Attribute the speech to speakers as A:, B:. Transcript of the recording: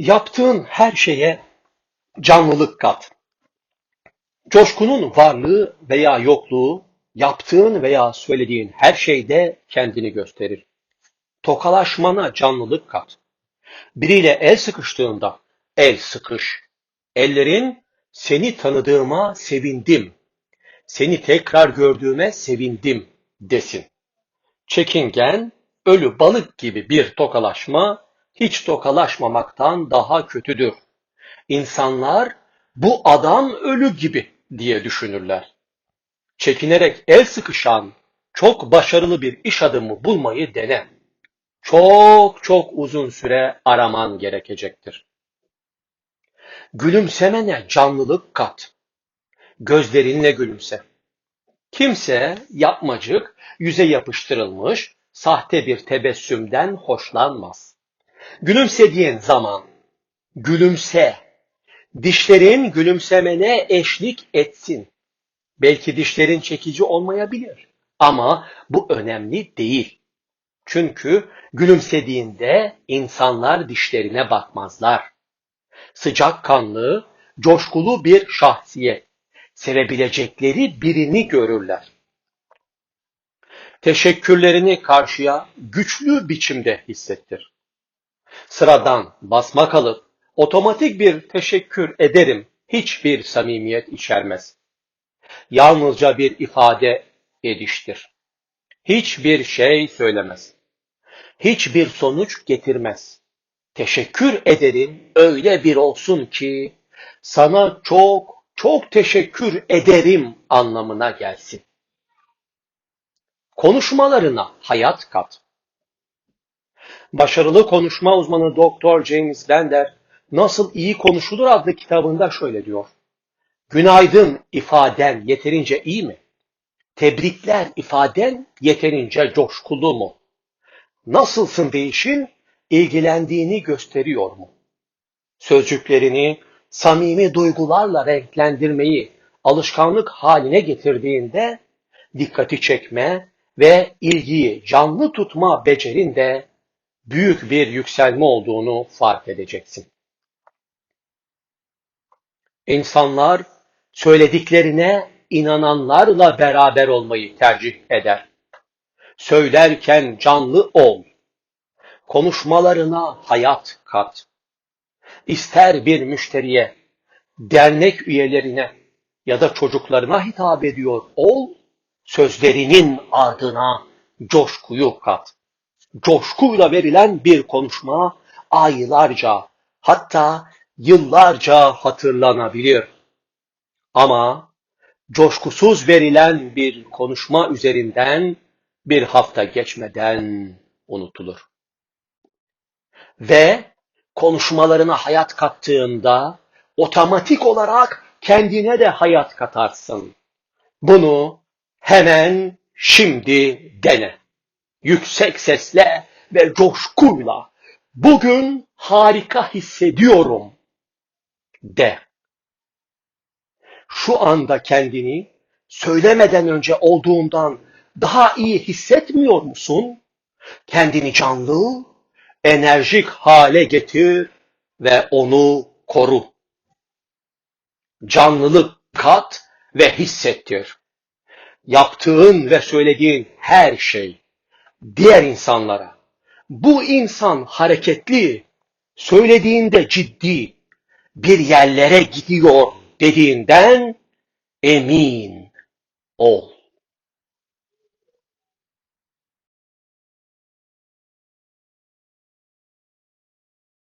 A: Yaptığın her şeye canlılık kat. Coşkunun varlığı veya yokluğu, yaptığın veya söylediğin her şeyde kendini gösterir. Tokalaşmana canlılık kat. Biriyle el sıkıştığında el sıkış. Ellerin seni tanıdığıma sevindim. Seni tekrar gördüğüme sevindim desin. Çekingen, ölü balık gibi bir tokalaşma hiç tokalaşmamaktan daha kötüdür. İnsanlar bu adam ölü gibi diye düşünürler. Çekinerek el sıkışan çok başarılı bir iş adamı bulmayı dene. Çok çok uzun süre araman gerekecektir. Gülümsemene canlılık kat. Gözlerinle gülümse. Kimse yapmacık, yüze yapıştırılmış, sahte bir tebessümden hoşlanmaz. Gülümsediğin zaman gülümse. Dişlerin gülümsemene eşlik etsin. Belki dişlerin çekici olmayabilir ama bu önemli değil. Çünkü gülümsediğinde insanlar dişlerine bakmazlar. Sıcakkanlı, coşkulu bir şahsiyet, sevebilecekleri birini görürler. Teşekkürlerini karşıya güçlü biçimde hissettir. Sıradan basma kalıp otomatik bir teşekkür ederim hiçbir samimiyet içermez. Yalnızca bir ifade ediştir. Hiçbir şey söylemez. Hiçbir sonuç getirmez. Teşekkür ederim öyle bir olsun ki sana çok çok teşekkür ederim anlamına gelsin. Konuşmalarına hayat kat. Başarılı konuşma uzmanı Dr. James Bender Nasıl İyi Konuşulur adlı kitabında şöyle diyor. Günaydın ifaden yeterince iyi mi? Tebrikler ifaden yeterince coşkulu mu? Nasılsın değişin ilgilendiğini gösteriyor mu? Sözcüklerini samimi duygularla renklendirmeyi alışkanlık haline getirdiğinde dikkati çekme ve ilgiyi canlı tutma becerinde büyük bir yükselme olduğunu fark edeceksin. İnsanlar söylediklerine inananlarla beraber olmayı tercih eder. Söylerken canlı ol. Konuşmalarına hayat kat. İster bir müşteriye, dernek üyelerine ya da çocuklarına hitap ediyor ol, sözlerinin ardına coşkuyu kat. Coşkuyla verilen bir konuşma aylarca hatta yıllarca hatırlanabilir. Ama coşkusuz verilen bir konuşma üzerinden bir hafta geçmeden unutulur. Ve konuşmalarına hayat kattığında otomatik olarak kendine de hayat katarsın. Bunu hemen şimdi dene. Yüksek sesle ve coşkuyla bugün harika hissediyorum de. Şu anda kendini söylemeden önce olduğundan daha iyi hissetmiyor musun? Kendini canlı, enerjik hale getir ve onu koru. Canlılık kat ve hissettir. Yaptığın ve söylediğin her şey diğer insanlara bu insan hareketli, söylediğinde ciddi, bir yerlere gidiyor dediğinden emin ol.